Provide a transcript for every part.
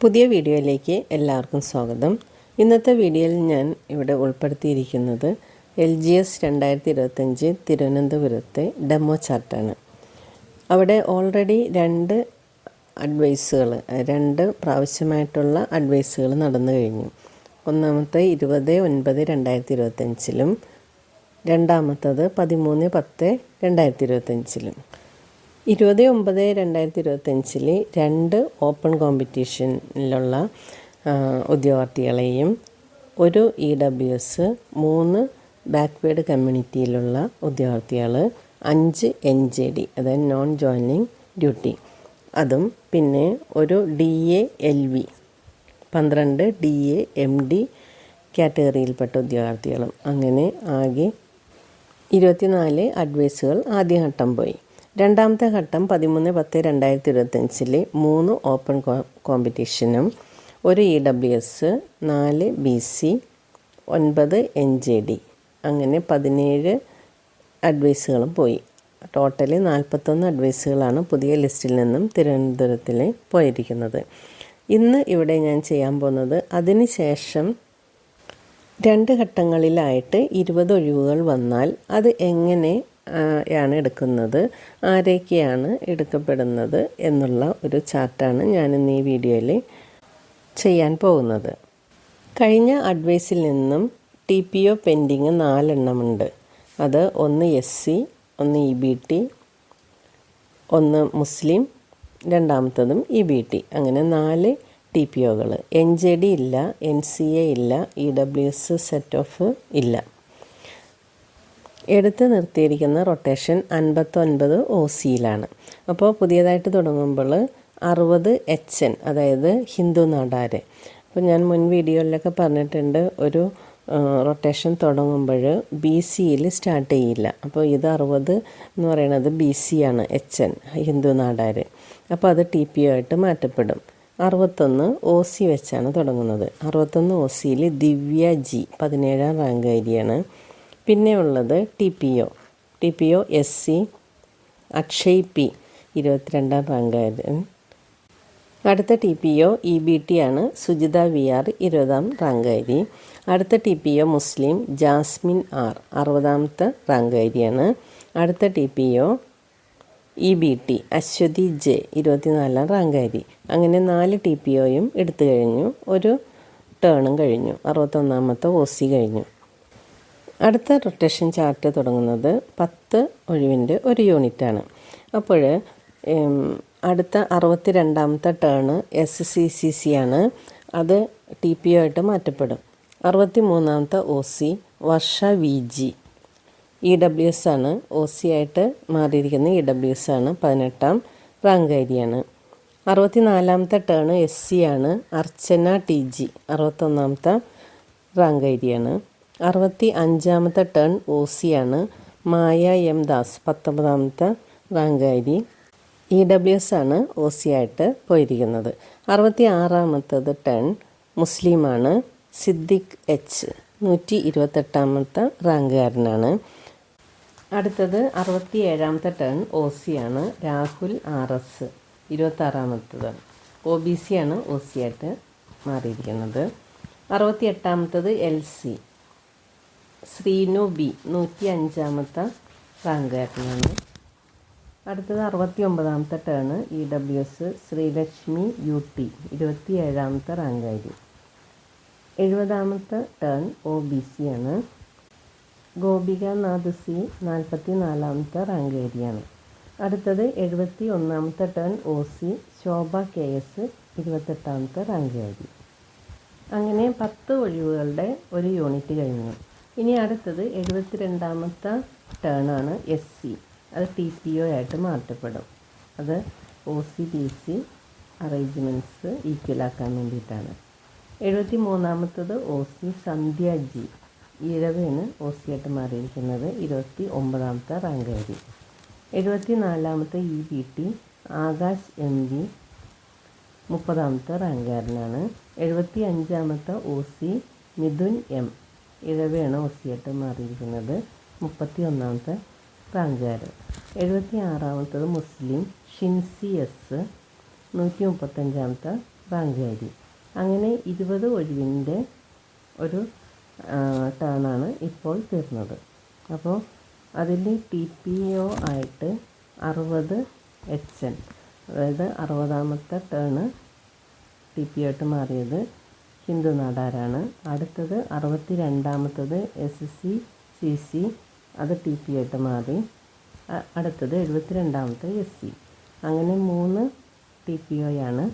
പുതിയ വീഡിയോയിലേക്ക് എല്ലാവർക്കും സ്വാഗതം. ഇന്നത്തെ വീഡിയോയിൽ ഞാൻ ഇവിടെ ഉൾപ്പെടുത്തിയിരിക്കുന്നത് എൽ ജി എസ് രണ്ടായിരത്തി ഇരുപത്തഞ്ച് തിരുവനന്തപുരത്തെ ഡെമോ ചാർട്ടാണ്. അവിടെ ഓൾറെഡി രണ്ട് അഡ്വൈസുകൾ രണ്ട് പ്രാവശ്യമായിട്ടുള്ള അഡ്വൈസുകൾ നടന്നു കഴിഞ്ഞു. ഒന്നാമത്തെ ഇരുപത് ഒൻപത് രണ്ടായിരത്തി ഇരുപത്തഞ്ചിലും രണ്ടാമത്തത് പതിമൂന്ന് പത്ത് രണ്ടായിരത്തി ഇരുപത്തഞ്ചിലും ഇരുപത് ഒമ്പത് രണ്ടായിരത്തി ഇരുപത്തഞ്ചിൽ രണ്ട് ഓപ്പൺ കോമ്പറ്റീഷനിലുള്ള ഉദ്യോഗാർത്ഥികളെയും ഒരു ഇ ഡബ്ല്യു എസ് മൂന്ന് ബാക്ക്വേഡ് കമ്മ്യൂണിറ്റിയിലുള്ള ഉദ്യോഗാർത്ഥികൾ അഞ്ച് എൻ ജെ ഡി അതായത് നോൺ ജോയിനിങ് ഡ്യൂട്ടി. അതും പിന്നെ ഒരു ഡി എ എൽ വി പന്ത്രണ്ട് ഡി എ എം ഡി കാറ്റഗറിയിൽപ്പെട്ട ഉദ്യോഗാർത്ഥികളും. അങ്ങനെ ആകെ ഇരുപത്തിനാല് അഡ്വൈസുകൾ ആദ്യഘട്ടം പോയി. രണ്ടാമത്തെ ഘട്ടം പതിമൂന്ന് പത്ത് രണ്ടായിരത്തി ഇരുപത്തഞ്ചിലെ മൂന്ന് ഓപ്പൺ കോമ്പറ്റീഷനും ഒരു ഇ ഡബ്ല്യു എസ് നാല് ബി സി ഒൻപത് എൻ ജെ ഡി അങ്ങനെ പതിനേഴ് അഡ്വൈസുകളും പോയി. ടോട്ടൽ നാൽപ്പത്തൊന്ന് അഡ്വൈസുകളാണ് പുതിയ ലിസ്റ്റിൽ നിന്നും തിരുവനന്തപുരത്തിൽ പോയിരിക്കുന്നത്. ഇന്ന് ഇവിടെ ഞാൻ ചെയ്യാൻ പോകുന്നത് അതിനുശേഷം രണ്ട് ഘട്ടങ്ങളിലായിട്ട് ഇരുപത് ഒഴിവുകൾ വന്നാൽ അത് എങ്ങനെ ആ, യാണ് എടുക്കുന്നത്. ആരൊക്കെയാണ് എടുക്കപ്പെടുന്നത് എന്നുള്ള ഒരു ചാർട്ടാണ് ഞാനിന്ന് ഈ വീഡിയോയിൽ ചെയ്യാൻ പോകുന്നത്. കഴിഞ്ഞ അഡ്വൈസിൽ നിന്നും ടി പി ഒ പെൻഡിങ് നാലെണ്ണമുണ്ട് അത് ഒന്ന് എസ് സി ഒന്ന് ഇ ബി ടി ഒന്ന് മുസ്ലിം രണ്ടാമത്തതും ഇ ബി ടി. അങ്ങനെ നാല് ടി പി ഒകൾ എൻ ജെ ഡി ഇല്ല എൻ സി എ ഇല്ല E W S set off ഇല്ല. എടുത്ത് നിർത്തിയിരിക്കുന്ന റൊട്ടേഷൻ അൻപത്തൊൻപത് ഒ സിയിലാണ്. അപ്പോൾ പുതിയതായിട്ട് തുടങ്ങുമ്പോൾ അറുപത് എച്ച് എൻ അതായത് ഹിന്ദു നാടാര്. അപ്പോൾ ഞാൻ മുൻ വീഡിയോയിലൊക്കെ പറഞ്ഞിട്ടുണ്ട് ഒരു റൊട്ടേഷൻ തുടങ്ങുമ്പോൾ ബി സിയിൽ സ്റ്റാർട്ട് ചെയ്യില്ല. അപ്പോൾ ഇത് അറുപത് എന്ന് പറയുന്നത് ബി സി ആണ് എച്ച് എൻ ഹിന്ദു നാടാർ അപ്പോൾ അത് ടി പി ആയിട്ട് മാറ്റപ്പെടും. അറുപത്തൊന്ന് ഒ സി വെച്ചാണ് തുടങ്ങുന്നത്. അറുപത്തൊന്ന് ഒ സിയിൽ ദിവ്യ ജി പതിനേഴാം റാങ്കാരിയാണ് പിന്നെ ഉള്ളത് T P O. T P O S C Akshay P ഇരുപത്തിരണ്ടാം റാങ്കാരൻ. അടുത്ത T P O E B T ആണ് സുജിത വി ആർ ഇരുപതാം റാങ്കാരി. അടുത്ത ടി പി ഒ മുസ്ലിം ജാസ്മിൻ ആർ അറുപതാമത്തെ റാങ്കാരിയാണ്. അടുത്ത T P O E B T Aswathi J ഇരുപത്തിനാലാം റാങ്കാരി. അങ്ങനെ നാല് ടി പി ഒയും എടുത്തു കഴിഞ്ഞു. ഒരു ടേണും കഴിഞ്ഞു. അറുപത്തൊന്നാമത്തെ ഒ സി കഴിഞ്ഞു. അടുത്ത റൊട്ടേഷൻ ചാർട്ട് തുടങ്ങുന്നത് പത്ത് ഒഴിവിന്റെ ഒരു യൂണിറ്റാണ് അപ്പോൾ അടുത്ത അറുപത്തി രണ്ടാമത്തെ turn S C C C ആണ്. അത് ടി പി ആയിട്ട് മാറ്റപ്പെടും. അറുപത്തി മൂന്നാമത്തെ O C Varsha V G E W S ആണ്. ഒ സി ആയിട്ട് മാറിയിരിക്കുന്ന ഇ ഡബ്ല്യു എസ് ആണ് പതിനെട്ടാം റാങ്കാരിയാണ് അറുപത്തി നാലാമത്തെ ടേണ് എസ് സി ആണ്. അർച്ചന ടി ജി അറുപത്തൊന്നാമത്തെ റാങ്കാരിയാണ് അറുപത്തി അഞ്ചാമത്തെ ടേൺ ഒ സിയാണ് ആണ്. മായ എം ദാസ് പത്തൊമ്പതാമത്തെ റാങ്കാരി ഇ ഡബ്ല്യു എസ് ആണ് ഒ സി ആയിട്ട് പോയിരിക്കുന്നത്. അറുപത്തി ആറാമത്തത് ടേൺ മുസ്ലിമാണ് സിദ്ദിഖ് എച്ച് നൂറ്റി ഇരുപത്തെട്ടാമത്തെ റാങ്കുകാരനാണ്. അടുത്തത് അറുപത്തി ഏഴാമത്തെ ടേൺ ഒ സി ആണ്. രാഹുൽ ആർ എസ് ഇരുപത്താറാമത്തത് ഒ ബി സി ആണ് ഒ സി ആയിട്ട് മാറിയിരിക്കുന്നത്. അറുപത്തി എട്ടാമത്തത് എൽ സി ശ്രീനു ബി നൂറ്റി അഞ്ചാമത്തെ റാങ്കുകാരനാണ് അടുത്തത് അറുപത്തി ഒമ്പതാമത്തെ turn E W S Sreelakshmi U T ഇരുപത്തി ഏഴാമത്തെ റാങ്കാരി എഴുപതാമത്തെ ടേൺ ഒ ബി സി ആണ്. ഗോപിക നാഥ് സി നാൽപ്പത്തി നാലാമത്തെ റാങ്കാരിയാണ് അടുത്തത് എഴുപത്തി ഒന്നാമത്തെ turn O C Shobha K S ഇരുപത്തെട്ടാമത്തെ റാങ്കാരി അങ്ങനെ പത്ത് ഒഴിവുകളുടെ ഒരു യൂണിറ്റ് കഴിഞ്ഞു. ഇനി അടുത്തത് എഴുപത്തിരണ്ടാമത്തെ ടേണാണ് എസ് സി അത് ടി പി ഒ ആയിട്ട് മാറ്റപ്പെടും. അത് O C B C arrangements ഈക്വലാക്കാൻ വേണ്ടിയിട്ടാണ്. എഴുപത്തി മൂന്നാമത്തത് ഒ സി സന്ധ്യ ജി ഇരവയാണ് ഒ സി ആയിട്ട് മാറിയിരിക്കുന്നത് ഇരുപത്തി ഒമ്പതാമത്തെ റാങ്കാരി എഴുപത്തി നാലാമത്തെ E B T Akash M V മുപ്പതാമത്തെ റാങ്കാരനാണ് എഴുപത്തി അഞ്ചാമത്തെ ഒ സി മിഥുൻ എം ഇഴവയാണ് ഒസിയായിട്ട് മാറിയിരിക്കുന്നത്. മുപ്പത്തി ഒന്നാമത്തെ പ്രാഞ്ചാരം എഴുപത്തി ആറാമത്തത് മുസ്ലിം ഷിൻസി എസ്. നൂറ്റി മുപ്പത്തഞ്ചാമത്തെ പ്രാഞ്ചാരി. അങ്ങനെ ഇരുപത് ഒഴിവിന്റെ ഒരു ടേണാണ് ഇപ്പോൾ തീർന്നത്. അപ്പോൾ അതിൽ ടി പി ഒ ആയിട്ട് അറുപത് എച്ച് എൻ അതായത് അറുപതാമത്തെ ടേണ് ടി പി ആയിട്ട് മാറിയത് ഹിന്ദു നാടാരാണ്. അടുത്തത് അറുപത്തി രണ്ടാമത്തത് എസ് സി സി സി അത് ടി പി ആയിട്ട് മാറി. അടുത്തത് എഴുപത്തി രണ്ടാമത്തെ എസ് സി അങ്ങനെ മൂന്ന് ടി പി ഒയാണ്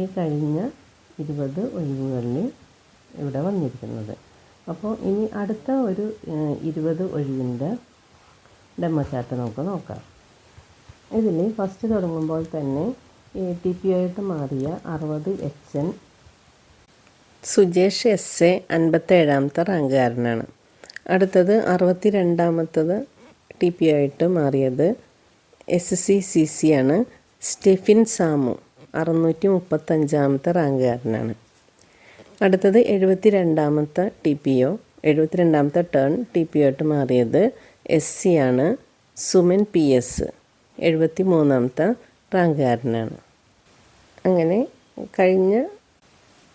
ഈ കഴിഞ്ഞ ഇരുപത് ഒഴിവുകളിൽ ഇവിടെ വന്നിരിക്കുന്നത്. അപ്പോൾ ഇനി അടുത്ത ഒരു ഇരുപത് ഒഴിവിന്റെ ഡെമോ ചാർട്ട് നമുക്ക് നോക്കാം. ഇതിൽ ഫസ്റ്റ് തുടങ്ങുമ്പോൾ തന്നെ ടി പി ആയിട്ട് മാറിയ അറുപത് H N Sujesh S A അൻപത്തേഴാമത്തെ റാങ്കുകാരനാണ്. അടുത്തത് അറുപത്തി രണ്ടാമത്തത് ടി പി ആയിട്ട് മാറിയത് എസ് സി സി സി ആണ്. സ്റ്റെഫിൻ സാമു അറുന്നൂറ്റി മുപ്പത്തഞ്ചാമത്തെ റാങ്കുകാരനാണ്. അടുത്തത് എഴുപത്തി രണ്ടാമത്തെ ടി പി ഒ എഴുപത്തി രണ്ടാമത്തെ ടേൺ ടി പി ഒ ആയിട്ട് മാറിയത് എസ് സി ആണ്. സുമൻ പി എസ് എഴുപത്തി മൂന്നാമത്തെ റാങ്കുകാരനാണ്. അങ്ങനെ കഴിഞ്ഞ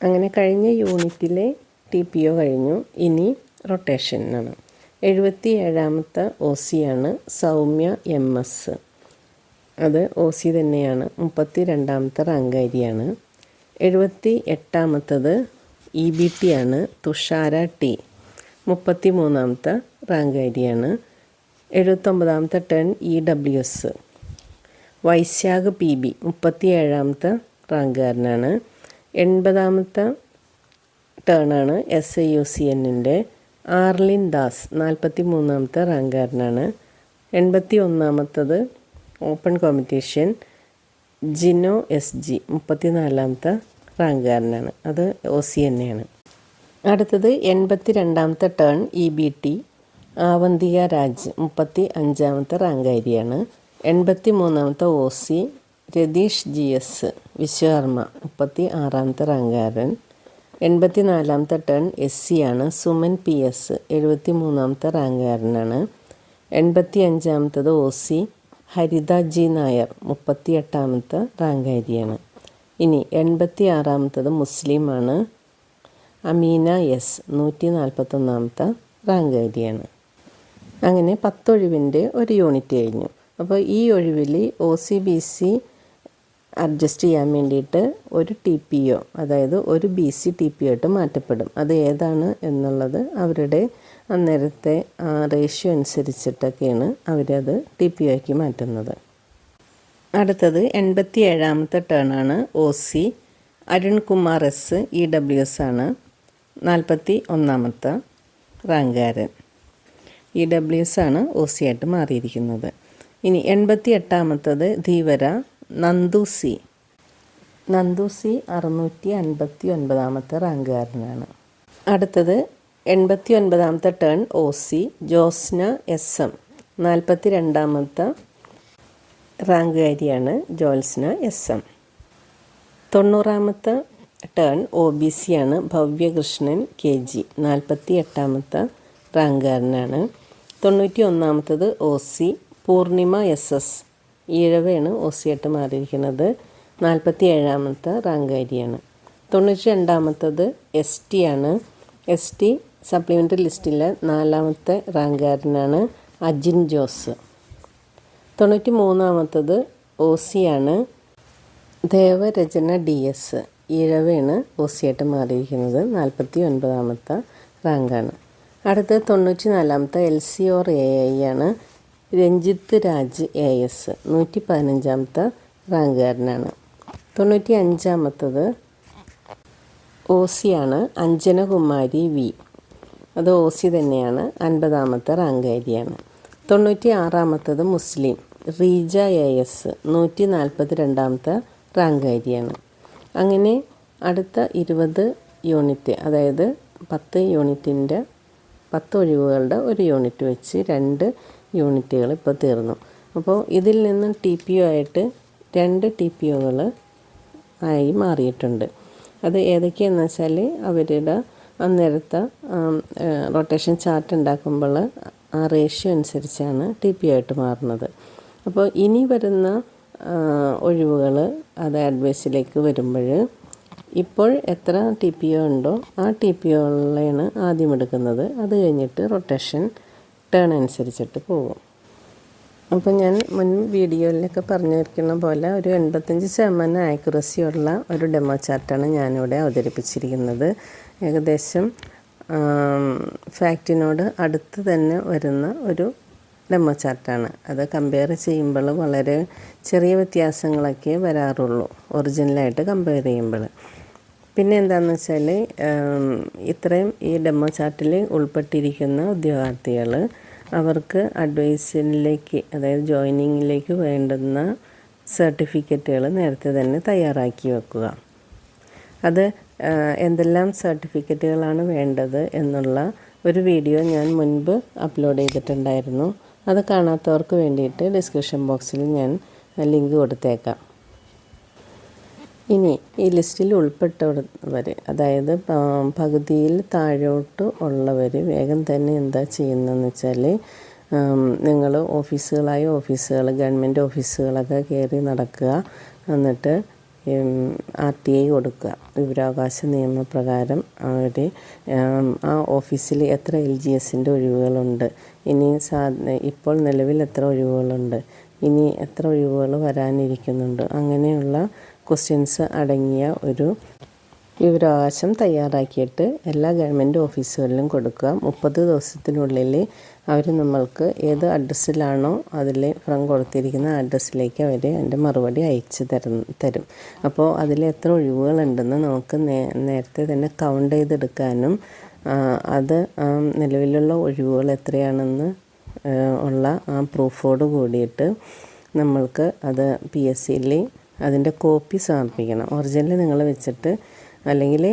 അങ്ങനെ കഴിഞ്ഞ യൂണിറ്റിലെ ടി പി ഒ കഴിഞ്ഞു. ഇനി റൊട്ടേഷനാണ്. എഴുപത്തി ഏഴാമത്തെ ഒ സിയാണ് സൗമ്യ എം എസ്. അത് ഒ സി തന്നെയാണ്. മുപ്പത്തി രണ്ടാമത്തെ റാങ്കാരിയാണ് എഴുപത്തി എട്ടാമത്തത് ഇ ബി ടി ആണ് തുഷാര ടി. മുപ്പത്തി മൂന്നാമത്തെ റാങ്കാരിയാണ് എഴുപത്തൊമ്പതാമത്തെ turn E W S. Vaishakh P B മുപ്പത്തി ഏഴാമത്തെ റാങ്കുകാരനാണ്. എൺപതാമത്തെ ടേണാണ് എസ് ഐ യു സി എന്നിന്റെ ആർലിൻ ദാസ് നാൽപ്പത്തി മൂന്നാമത്തെ റാങ്കുകാരനാണ് എൺപത്തി ഒന്നാമത്തത് open competition Jino S G മുപ്പത്തി നാലാമത്തെ റാങ്കുകാരനാണ് അത് ഒ സി തന്നെയാണ് അടുത്തത് എൺപത്തി രണ്ടാമത്തെ turn E B T Avanthika Raj മുപ്പത്തി അഞ്ചാമത്തെ റാങ്കാരിയാണ് എൺപത്തി മൂന്നാമത്തെ O C Ratheesh G S Vishwakarma മുപ്പത്തി ആറാമത്തെ റാങ്കാരൻ. എൺപത്തി നാലാമത്തെ ടേൺ എസ് സി ആണ്. സുമൻ പി എസ് എഴുപത്തി മൂന്നാമത്തെ റാങ്കാരനാണ്. എൺപത്തി അഞ്ചാമത്തത് O C Haritha G Nair മുപ്പത്തി എട്ടാമത്തെ റാങ്കാരിയാണ്. ഇനി എൺപത്തി ആറാമത്തത് മുസ്ലിമാണ് അമീന എസ് നൂറ്റി നാൽപ്പത്തൊന്നാമത്തെ റാങ്കാരിയാണ്. അങ്ങനെ പത്തൊഴിവിന്റെ ഒരു യൂണിറ്റ് കഴിഞ്ഞു. അപ്പോൾ ഈ ഒഴിവിൽ O C B C adjust ചെയ്യാൻ വേണ്ടിയിട്ട് ഒരു ടി പി ഒ അതായത് ഒരു ബി സി ടി പി ആയിട്ട് മാറ്റപ്പെടും. അത് ഏതാണ് എന്നുള്ളത് അവരുടെ അന്നേരത്തെ റേഷ്യോ അനുസരിച്ചിട്ടൊക്കെയാണ് അവരത് ടി പി ഒക്ക് മാറ്റുന്നത്. അടുത്തത് എൺപത്തി ഏഴാമത്തെ ടേണാണ് O C Arunkumar S E W S ആണ് നാൽപ്പത്തി ഒന്നാമത്തെ റാങ്കുകാരൻ ഇ ഡബ്ല്യു എസ് ആണ് ഒ സി ആയിട്ട് മാറിയിരിക്കുന്നത്. ഇനി എൺപത്തി എട്ടാമത്തത് ധീവര നന്ദു സി നന്ദു സി അറുന്നൂറ്റി അൻപത്തി ഒൻപതാമത്തെ റാങ്കുകാരനാണ്. അടുത്തത് എൺപത്തി ഒൻപതാമത്തെ turn O C Josna S M. നാൽപ്പത്തി രണ്ടാമത്തെ റാങ്കുകാരിയാണ് ജോത്സ്ന എസ് എം. തൊണ്ണൂറാമത്തെ ടേൺ ഒ ബി സി ആണ് ഭവ്യകൃഷ്ണൻ കെ ജി. നാൽപ്പത്തി എട്ടാമത്തെ റാങ്കുകാരനാണ്. തൊണ്ണൂറ്റി ഒന്നാമത്തത് O C Poornima S S. ഈഴവയാണ് ആയിട്ട് മാറിയിരിക്കുന്നത്. നാൽപ്പത്തി ഏഴാമത്തെ റാങ്കുകാരിയാണ് തൊണ്ണൂറ്റി രണ്ടാമത്തത് എസ് ടി ആണ്. എസ് ടി സപ്ലിമെന്ററി ലിസ്റ്റിലെ നാലാമത്തെ റാങ്കുകാരനാണ് അജിൻ ജോസ്. തൊണ്ണൂറ്റി മൂന്നാമത്തത് ഒ സി ആണ്. Devarachana D S. ഈഴവയാണ് O C ആയിട്ട് മാറിയിരിക്കുന്നത്. നാൽപ്പത്തി ഒൻപതാമത്തെ റാങ്കാണ്. അടുത്ത തൊണ്ണൂറ്റി നാലാമത്തെ L C or A I ആണ്. രഞ്ജിത്ത് രാജ് എ എസ് നൂറ്റി പതിനഞ്ചാമത്തെ റാങ്കുകാരനാണ്. തൊണ്ണൂറ്റി അഞ്ചാമത്തത് ആണ് അഞ്ജനകുമാരി വി. അത് ഒ സി തന്നെയാണ് അൻപതാമത്തെ റാങ്കാരിയാണ് തൊണ്ണൂറ്റി ആറാമത്തത് മുസ്ലിം റീജ എ എസ് നൂറ്റി നാൽപ്പത്തി രണ്ടാമത്തെ റാങ്കാരിയാണ് അങ്ങനെ അടുത്ത ഇരുപത് യൂണിറ്റ് അതായത് പത്ത് യൂണിറ്റിന്റെ പത്ത് ഒഴിവുകളുടെ ഒരു യൂണിറ്റ് വെച്ച് രണ്ട് യൂണിറ്റുകൾ ഇപ്പോൾ തീർന്നു. അപ്പോൾ ഇതിൽ നിന്നും ടി പി ഒ ആയിട്ട് രണ്ട് ടി പി ഒകൾ ആയി മാറിയിട്ടുണ്ട്. അത് ഏതൊക്കെയാണെന്ന് വെച്ചാൽ അവരുടെ അന്നേരത്തെ റൊട്ടേഷൻ ചാർട്ട് ഉണ്ടാക്കുമ്പോൾ ആ റേഷ്യോ അനുസരിച്ചാണ് ടി പി ആയിട്ട് മാറുന്നത്. അപ്പോൾ ഇനി വരുന്ന ഒഴിവുകൾ അത് അഡ്വൈസിലേക്ക് വരുമ്പോൾ ഇപ്പോൾ എത്ര ടി പി ഒ ഉണ്ടോ ആ ടി പി ഒകളാണ് ആദ്യം എടുക്കുന്നത്. അത് കഴിഞ്ഞിട്ട് റൊട്ടേഷൻ ടേൺ അനുസരിച്ചിട്ട് പോകും. അപ്പോൾ ഞാൻ മുൻ വീഡിയോയിലൊക്കെ പറഞ്ഞിരിക്കുന്ന പോലെ ഒരു എൺപത്തഞ്ച് ശതമാനം ആക്യുറസിയുള്ള ഒരു ഡെമോ ചാർട്ടാണ് ഞാനിവിടെ അവതരിപ്പിച്ചിരിക്കുന്നത്. ഏകദേശം ഫാക്റ്റിനോട് അടുത്ത് തന്നെ വരുന്ന ഒരു ഡെമോ ചാർട്ടാണ് അത് കമ്പയർ ചെയ്യുമ്പോൾ വളരെ ചെറിയ വ്യത്യാസങ്ങളൊക്കെ വരാറുള്ളൂ. ഒറിജിനലായിട്ട് കമ്പയർ ചെയ്യുമ്പോൾ. പിന്നെ എന്താണെന്ന് വെച്ചാൽ ഇത്രയും ഈ ഡെമോ ചാർട്ടിൽ ഉൾപ്പെട്ടിരിക്കുന്ന ഉദ്യോഗാർത്ഥികൾ അവർക്ക് അഡ്വൈസിലേക്ക് അതായത് ജോയിനിങ്ങിലേക്ക് വേണ്ടുന്ന സർട്ടിഫിക്കറ്റുകൾ നേരത്തെ തന്നെ തയ്യാറാക്കി വെക്കുക. അത് എന്തെല്ലാം സർട്ടിഫിക്കറ്റുകളാണ് വേണ്ടത് എന്നുള്ള ഒരു വീഡിയോ ഞാൻ മുൻപ് അപ്ലോഡ് ചെയ്തിട്ടുണ്ടായിരുന്നു. അത് കാണാത്തവർക്ക് വേണ്ടിയിട്ട് ഡിസ്ക്രിപ്ഷൻ ബോക്സിൽ ഞാൻ ലിങ്ക് കൊടുത്തേക്കാം. ഇനി ഈ ലിസ്റ്റിൽ ഉൾപ്പെട്ടവർ അതായത് പകുതിയിൽ താഴോട്ട് ഉള്ളവർ വേഗം തന്നെ എന്താ ചെയ്യുന്നതെന്ന് വെച്ചാൽ നിങ്ങൾ ഓഫീസുകളായ ഓഫീസുകൾ ഗവൺമെന്റ് ഓഫീസുകളൊക്കെ കയറി നടക്കുക. എന്നിട്ട് ആർ ടി ഐ കൊടുക്കുക. വിവരാവകാശ നിയമപ്രകാരം അവർ ആ ഓഫീസിൽ എത്ര എൽ ജി എസിന്റെ ഒഴിവുകളുണ്ട്. ഇനി സാ ഇപ്പോൾ നിലവിൽ എത്ര ഒഴിവുകളുണ്ട്. ഇനി എത്ര ഒഴിവുകൾ വരാനിരിക്കുന്നുണ്ട്. അങ്ങനെയുള്ള ക്വസ്റ്റ്യൻസ് അടങ്ങിയ ഒരു വിവരാവകാശം തയ്യാറാക്കിയിട്ട് എല്ലാ ഗവൺമെന്റ് ഓഫീസുകളിലും കൊടുക്കുക. മുപ്പത് ദിവസത്തിനുള്ളിൽ അവർ നമ്മൾക്ക് ഏത് അഡ്രസ്സിലാണോ അതിൽ ഫ്രം കൊടുത്തിരിക്കുന്ന അഡ്രസ്സിലേക്ക് അവർ അതിന്റെ മറുപടി അയച്ചു തരും തരും. അപ്പോൾ അതിൽ എത്ര ഒഴിവുകളുണ്ടെന്ന് നമുക്ക് നേരത്തെ തന്നെ കൗണ്ട് ചെയ്തെടുക്കാനും അത് നിലവിലുള്ള ഒഴിവുകൾ എത്രയാണെന്ന് ഉള്ള ആ പ്രൂഫോട് കൂടിയിട്ട് നമ്മൾക്ക് അത് പി എസ് സിയിൽ അതിന്റെ കോപ്പി സമർപ്പിക്കണം. ഒറിജിനൽ നിങ്ങൾ വെച്ചിട്ട് അല്ലെങ്കിൽ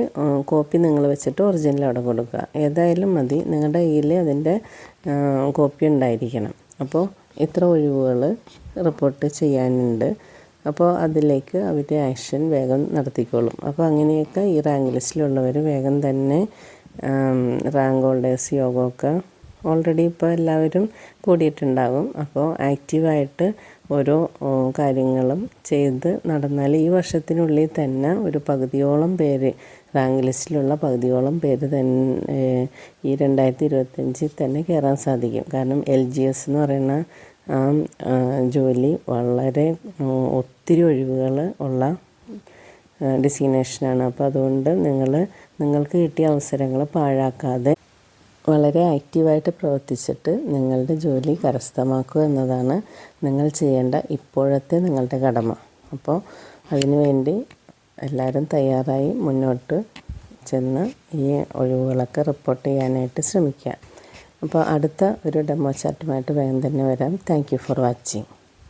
കോപ്പി നിങ്ങൾ വെച്ചിട്ട് ഒറിജിനൽ അവിടെ കൊടുക്കുക. ഏതായാലും മതി. നിങ്ങളുടെ കയ്യിൽ അതിന്റെ കോപ്പി ഉണ്ടായിരിക്കണം. അപ്പോൾ ഇത്ര ഒഴിവുകൾ റിപ്പോർട്ട് ചെയ്യാനുണ്ട്. അപ്പോൾ അതിലേക്ക് അവരുടെ ആക്ഷൻ വേഗം നടത്തിക്കോളും. അപ്പോൾ അങ്ങനെയൊക്കെ ഈ റാങ്ക് ലിസ്റ്റിലുള്ളവർ വേഗം തന്നെ റാങ്ക് ഹോൾഡേഴ്സ് യോഗമൊക്കെ ഓൾറെഡി ഇപ്പോൾ എല്ലാവരും കൂടിയിട്ടുണ്ടാകും അപ്പോൾ ആക്റ്റീവായിട്ട് ഓരോ കാര്യങ്ങളും ചെയ്ത് നടന്നാൽ ഈ വർഷത്തിനുള്ളിൽ തന്നെ ഒരു പകുതിയോളം പേര് റാങ്ക് ലിസ്റ്റിലുള്ള പകുതിയോളം പേര് തന്നെ ഈ രണ്ടായിരത്തി ഇരുപത്തഞ്ചിൽ തന്നെ കയറാൻ സാധിക്കും. കാരണം എൽ ജി എസ് എന്ന് പറയുന്ന ആ ജോലി വളരെ ഒത്തിരി ഒഴിവുകൾ ഉള്ള ഡെസിഗ്നേഷനാണ് അപ്പോൾ അതുകൊണ്ട് നിങ്ങൾ നിങ്ങൾക്ക് കിട്ടിയ അവസരങ്ങൾ പാഴാക്കാതെ വളരെ ആക്റ്റീവായിട്ട് പ്രവർത്തിച്ചിട്ട് നിങ്ങളുടെ ജോലി കരസ്ഥമാക്കുക എന്നതാണ് നിങ്ങൾ ചെയ്യേണ്ട ഇപ്പോഴത്തെ നിങ്ങളുടെ കടമ. അപ്പോൾ അതിനുവേണ്ടി എല്ലാവരും തയ്യാറായി മുന്നോട്ട് ചെന്ന് ഈ ഒഴിവുകളൊക്കെ റിപ്പോർട്ട് ചെയ്യാനായിട്ട് ശ്രമിക്കുക. അപ്പോൾ അടുത്ത ഒരു ഡെമോ ചാർട്ടുമായിട്ട് വേഗം തന്നെ വരാം. Thank for watching